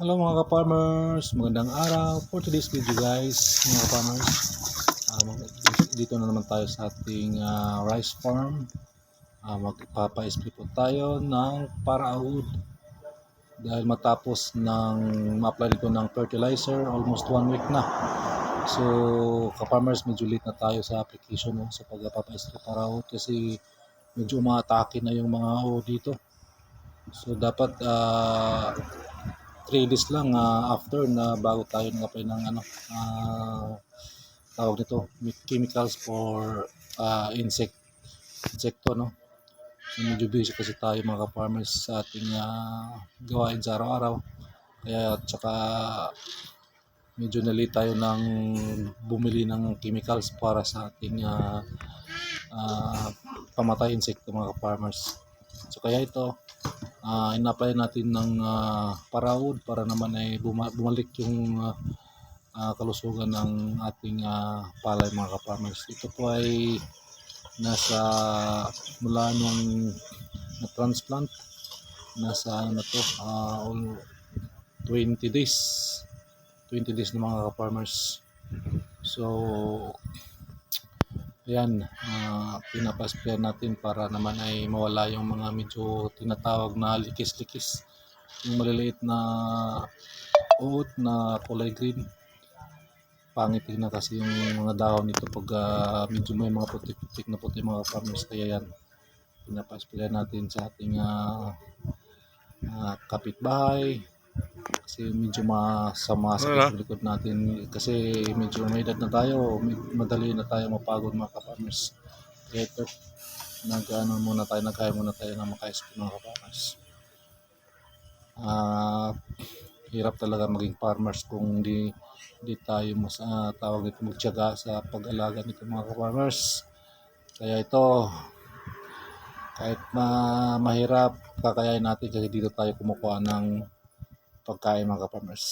Hello mga ka-farmers, magandang araw for today's video guys mga ka-farmers. Ah, mag- dito na naman tayo sa ating ah, rice farm. Uh, Magpapa-spray po tayo ng paraud dahil matapos ng ma-apply ko ng fertilizer almost one week na. So ka-farmers medyo late na tayo sa application no, sa pagpapa-spray paraud kasi medyo umatake na yung mga o dito. So dapat ah 3 days lang ah, after na bago tayo nag-apply ng ano ah, tawag nito mi- chemicals for ah, insect insekto no? So medyo busy kasi tayo mga farmers sa ating ah, gawain sa araw-araw. Kaya tsaka medyo nalate tayo ng bumili ng chemicals para sa ating ah, ah, pamatay insekto mga farmers so kaya ito uh, in-apply natin ng ah, paraud para naman ay buma- bumalik yung ah, ah, kalusugan ng ating ah, palay mga ka-farmers. Ito po ay nasa mula nung na-transplant nasa ano na to ah, all 20 days 20 days na mga ka-farmers so Ayan, uh, pinapaspray natin para naman ay mawala yung mga medyo tinatawag na likis-likis. Yung maliliit na uot na kulay green. Pangit tingnan kasi yung mga dahon nito pag ah, medyo may mga putik-putik na puti mga farmers. Kaya yan, pinapaspray natin sa ating ah, ah, kapitbahay. Kasi medyo masama sa likod natin. Kasi medyo may edad na tayo. Madali na tayo mapagod mga ka-farmers. Kaya ito, nag-ano muna tayo, nagkaya muna tayo ng maka-SP mga ka-farmers. Ah, hirap talaga maging farmers kung di di tayo mas ah, tawag nito magtiyaga sa pag-alaga nito mga ka-farmers. Kaya ito, kahit na mahirap, kakayain natin kasi dito tayo kumukuha ng pagkain mga ka-farmers.